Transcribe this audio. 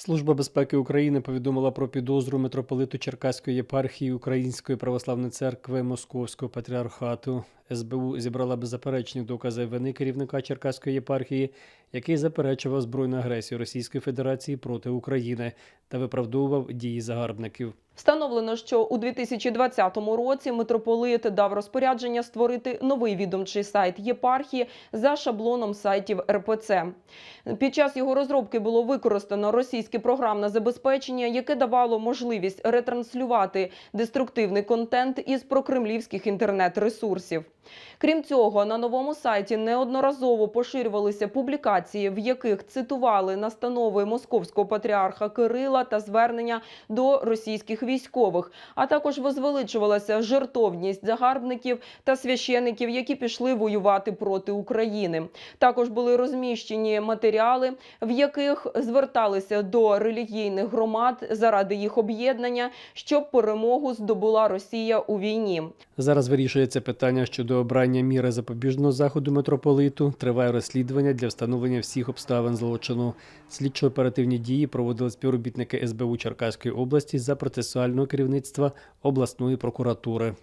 Служба безпеки України повідомила про підозру митрополиту Черкаської єпархії Української православної церкви Московського патріархату. СБУ зібрала беззаперечні докази вини керівника Черкаської єпархії, який заперечував збройну агресію Російської Федерації проти України та виправдовував дії загарбників. Встановлено, що у 2020 році митрополит дав розпорядження створити новий відомчий сайт єпархії за шаблоном сайтів РПЦ. Під час його розробки було використано російське програмне забезпечення, яке давало можливість ретранслювати деструктивний контент із прокремлівських інтернет-ресурсів. Крім цього, на новому сайті неодноразово поширювалися публікації, в яких цитували настанови московського патріарха Кирила та звернення до російських військових, а також возвеличувалася жертовність загарбників та священиків, які пішли воювати проти України. Також були розміщені матеріали, в яких зверталися до релігійних громад заради їх об'єднання, щоб перемогу здобула Росія у війні. Зараз вирішується питання щодо обрання міри запобіжного заходу митрополиту. Триває розслідування для встановлення всіх обставин злочину. Слідчо-оперативні дії проводили співробітники СБУ Черкаської області за процесуального керівництва обласної прокуратури.